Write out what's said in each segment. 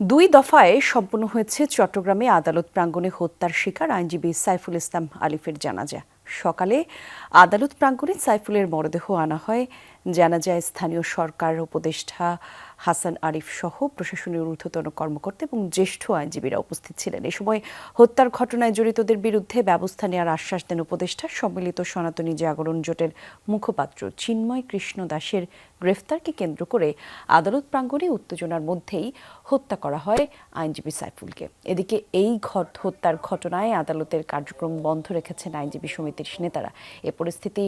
দুই দফায় সম্পন্ন হয়েছে চট্টগ্রামে আদালত প্রাঙ্গণে হত্যার শিকার আইনজীবী সাইফুল ইসলাম আলিফের জানাজা। সকালে আদালত প্রাঙ্গণে সাইফুলের মরদেহ আনা হয়। জানাজায় স্থানীয় সরকার উপদেষ্টা হাসান আরিফ সহ প্রশাসনের ঊর্ধ্বতন কর্মকর্তা এবং জ্যেষ্ঠ আইনজীবীরা উপস্থিত ছিলেন। এ সময় হত্যার ঘটনায় জড়িতদের বিরুদ্ধে ব্যবস্থা নেওয়ার আশ্বাস দেন উপদেষ্টা। সম্মিলিত সনাতনী জাগরণ জোটের মুখপাত্র চিন্ময় কৃষ্ণ দাসের গ্রেফতারকে কেন্দ্র করে আদালত প্রাঙ্গণে উত্তেজনার মধ্যেই হত্যা করা হয় আইনজীবী সাইফুলকে। এদিকে এই হত্যার ঘটনায় আদালতের কার্যক্রম বন্ধ রেখেছেন আইনজীবী সমিতির নেতারা। এ পরিস্থিতি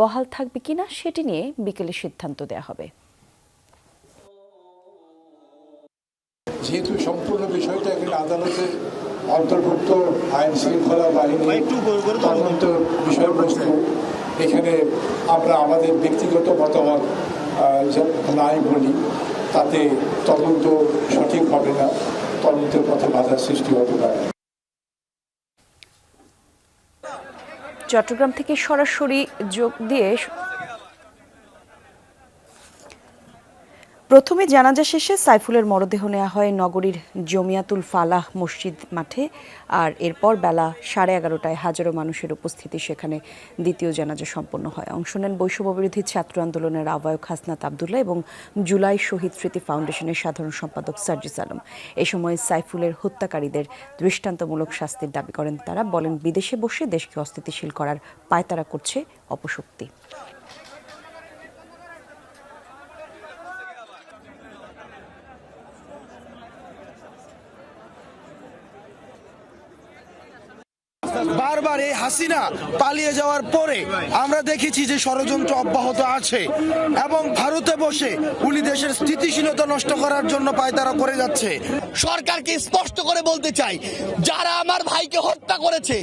বহাল থাকবে কিনা সেটি নিয়ে বিকেলে সিদ্ধান্ত দেওয়া হবে। যেহেতু সম্পূর্ণ বিষয়টা এখানে আদালতে অন্তর্ভুক্ত আইন শৃঙ্খলা বাহিনী তদন্ত বিষয়বস্তু এখানে আমরা আমাদের ব্যক্তিগত মতামত নাই বলি তাতে তদন্ত সঠিক হবে না। তদন্তের পথে বাধার সৃষ্টি হতে পারে। চট্টগ্রাম থেকে সরাসরি যোগ দিয়ে প্রথমে জানাজা শেষে সাইফুলের মরদেহ নেওয়া হয় নগরীর জমিয়াতুল ফালাহ মসজিদ মাঠে, আর এরপর বেলা সাড়ে এগারোটায় হাজারো মানুষের উপস্থিতি সেখানে দ্বিতীয় জানাজা সম্পন্ন হয়। অংশ নেন বৈষম্যবিরোধী ছাত্র আন্দোলনের আহ্বায়ক হাসনাত আবদুল্লাহ এবং জুলাই শহীদ স্মৃতি ফাউন্ডেশনের সাধারণ সম্পাদক সার্জিস আলম। এ সময় সাইফুলের হত্যাকারীদের দৃষ্টান্তমূলক শাস্তির দাবি করেন তারা, বলেন, বিদেশে বসে দেশকে অস্থিতিশীল করার পায়তারা করছে অপশক্তি। বারবার এই হাসিনা পালিয়ে যাওয়ার পরে আমরা দেখেছি যে ষড়যন্ত্র অব্যাহত আছে এবং ভারতে বসে উনি দেশের স্থিতিশীলতা নষ্ট করার জন্য পায়তারা করে যাচ্ছে। সরকারকে স্পষ্ট করে বলতে চাই, যারা আমার ভাইকে হত্যা করেছে,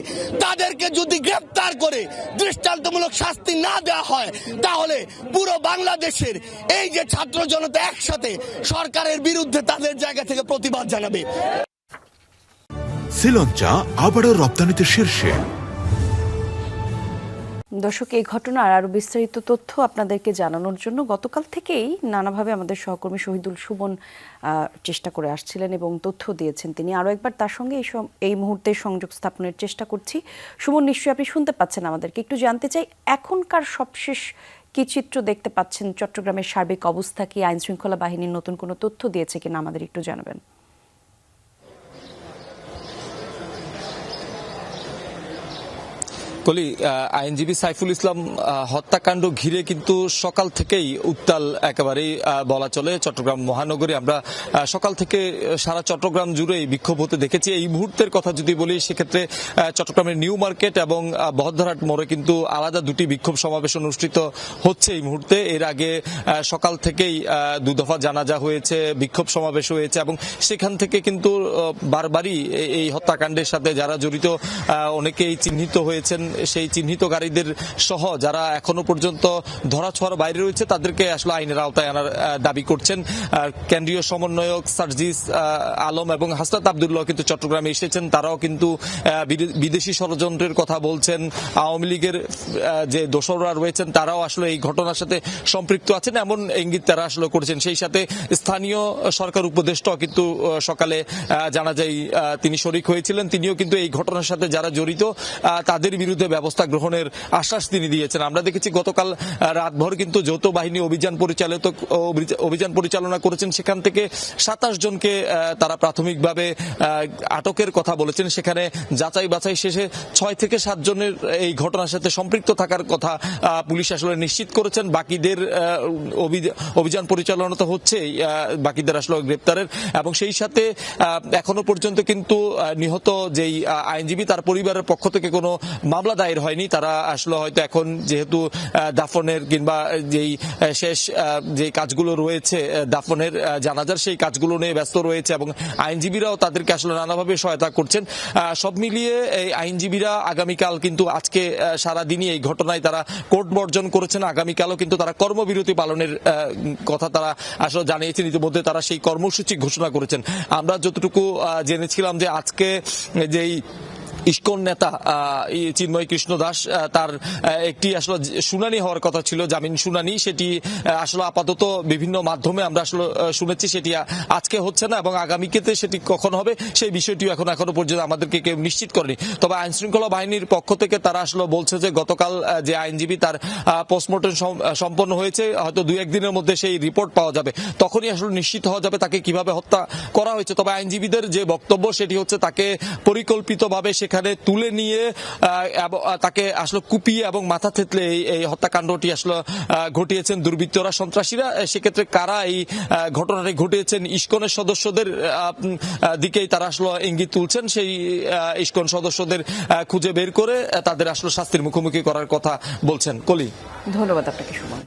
তাদেরকে যদি গ্রেপ্তার করে দৃষ্টান্তমূলক শাস্তি না দেওয়া হয়, তাহলে পুরো বাংলাদেশের এই যে ছাত্র জনতা একসাথে সরকারের বিরুদ্ধে তাদের জায়গা থেকে প্রতিবাদ জানাবে। শ্রীলঞ্চা আবারও রপ্তানিতে শীর্ষে। দর্শক এই ঘটনার আরও বিস্তারিত তথ্য আপনাদেরকে জানানোর জন্য গতকাল থেকেই নানাভাবে আমাদের সহকর্মী শহীদুল আহ, চেষ্টা করে আসছিলেন এবং তথ্য দিয়েছেন তিনি। আরও একবার তার সঙ্গে এই এই মুহূর্তে সংযোগ স্থাপনের চেষ্টা করছি। সুমন নিশ্চয়ই আপনি শুনতে পাচ্ছেন আমাদেরকে। একটু জানতে চাই এখনকার সবশেষ কি চিত্র দেখতে পাচ্ছেন? চট্টগ্রামের সার্বিক অবস্থা কি? আইন শৃঙ্খলা বাহিনীর নতুন কোনো তথ্য দিয়েছে কিনা আমাদের একটু জানাবেন। কলি আইনজীবী সাইফুল ইসলাম হত্যাকাণ্ড ঘিরে কিন্তু সকাল থেকেই উত্তাল একেবারেই বলা চলে চট্টগ্রাম মহানগরী। আমরা সকাল থেকে সারা চট্টগ্রাম জুড়েই বিক্ষোভ হতে দেখেছি। এই মুহূর্তের কথা যদি বলি সেক্ষেত্রে চট্টগ্রামের নিউ মার্কেট এবং আহ, বহদ্দারহাট মোড়ে কিন্তু আলাদা দুটি বিক্ষোভ সমাবেশ অনুষ্ঠিত হচ্ছে এই মুহূর্তে। এর আগে সকাল থেকেই আহ, দু দফা জানাজা হয়েছে বিক্ষোভ সমাবেশ হয়েছে এবং সেখান থেকে কিন্তু বারবারই এই হত্যাকাণ্ডের সাথে যারা জড়িত অনেকেই চিহ্নিত হয়েছেন। সেই চিহ্নিতকারীদের সহ যারা এখনও পর্যন্ত ধরাছোঁয়ার বাইরে রয়েছে, তাদেরকে আসলে আইনের আওতায় আনার দাবি করছেন। কেন্দ্রীয় সমন্বয়ক সার্জিস আলম এবং হাসনাত আবদুল্লাহ কিন্তু চট্টগ্রামে এসেছেন। তারাও কিন্তু বিদেশি ষড়যন্ত্রের কথা বলছেন। আওয়ামী লীগের যে দোসররা রয়েছেন, তারাও আসলে এই ঘটনার সাথে সম্পৃক্ত আছেন। এমন ইঙ্গিত তারা আসলে করেছেন। সেই সাথে স্থানীয় সরকার উপদেষ্টাও কিন্তু সকালে জানা যায় তিনি শরিক হয়েছিলেন। তিনিও কিন্তু এই ঘটনার সাথে যারা জড়িত তাদের বিরুদ্ধে ব্যবস্থা গ্রহণের আশ্বাস তিনি দিয়েছেন। আমরা দেখেছি গতকাল রাতভর কিন্তু যৌথ বাহিনী অভিযান পরিচালিত অভিযান পরিচালনা করেছেন। সেখান থেকে সাতাশ জনকে তারা প্রাথমিকভাবে আটকের কথা বলেছেন। সেখানে যাচাই বাছাই শেষে ছয় থেকে সাত জনের এই ঘটনার সাথে সম্পৃক্ত থাকার কথা পুলিশ আসলে নিশ্চিত করেছেন। বাকিদের অভিযান পরিচালনা তো হচ্ছেই আহ, বাকিদের আসলে গ্রেপ্তারের। এবং সেই সাথে এখনও পর্যন্ত কিন্তু নিহত যেই আইনজীবী তার পরিবারের পক্ষ থেকে কোনো মামলা দায়ের হয়নি। তারা আসলে হয়তো এখন যেহেতু দাফনের কিংবা যেই শেষ যে কাজগুলো রয়েছে দাফনের জানাজার সেই কাজগুলো নিয়ে ব্যস্ত রয়েছে এবং আইনজীবীরাও তাদেরকে আসলে নানাভাবে সহায়তা করছেন। সব মিলিয়ে এই আইনজীবীরা আগামীকাল কিন্তু আজকে সারাদিনই এই ঘটনায় তারা কোর্ট বর্জন করেছেন। আগামীকালও কিন্তু তারা কর্মবিরতি পালনের কথা তারা আসলে জানিয়েছেন। ইতিমধ্যে তারা সেই কর্মসূচি ঘোষণা করেছেন। আমরা যতটুকু জেনেছিলাম যে আজকে যেই ইস্কন নেতা চিন্ময় কৃষ্ণ দাস তার একটি আসলে শুনানি হওয়ার কথা ছিল, জামিন শুনানি। সেটি আসলে আপাতত বিভিন্ন মাধ্যমে আমরা আসলে শুনেছি, সেটি আজকে হচ্ছে না এবং আগামীতে সেটি কখন হবে, সেই বিষয়টিও এখন এখনও পর্যন্ত আমাদেরকে কেউ নিশ্চিত করেনি। তবে আইন শৃঙ্খলা বাহিনীর পক্ষ থেকে তারা আসলে বলছে যে, গতকাল যে আইনজীবী তার পোস্টমর্টম সম্পন্ন হয়েছে, হয়তো দু, একদিনের মধ্যে সেই রিপোর্ট পাওয়া যাবে। তখনই আসলে নিশ্চিত হওয়া যাবে তাকে কীভাবে হত্যা করা হয়েছে। তবে আইনজীবীদের যে বক্তব্য, সেটি হচ্ছে তাকে পরিকল্পিতভাবে সেখানে তুলে নিয়ে তাকে আসলে কুপিয়ে এবং মাথা থেতলে এই হত্যাকাণ্ডটি আসলে ঘটিয়েছেন দুর্বৃত্তরা, সন্ত্রাসীরা। সেক্ষেত্রে কারা এই ঘটনাটি ঘটিয়েছেন? ইস্কনের সদস্যদের দিকেই তারা আসলে ইঙ্গিত তুলছেন। সেই ইস্কন সদস্যদের খুঁজে বের করে তাদের আসলে শাস্তির মুখোমুখি করার কথা বলছেন কলি ধন্যবাদ আপনাকে, সুমন।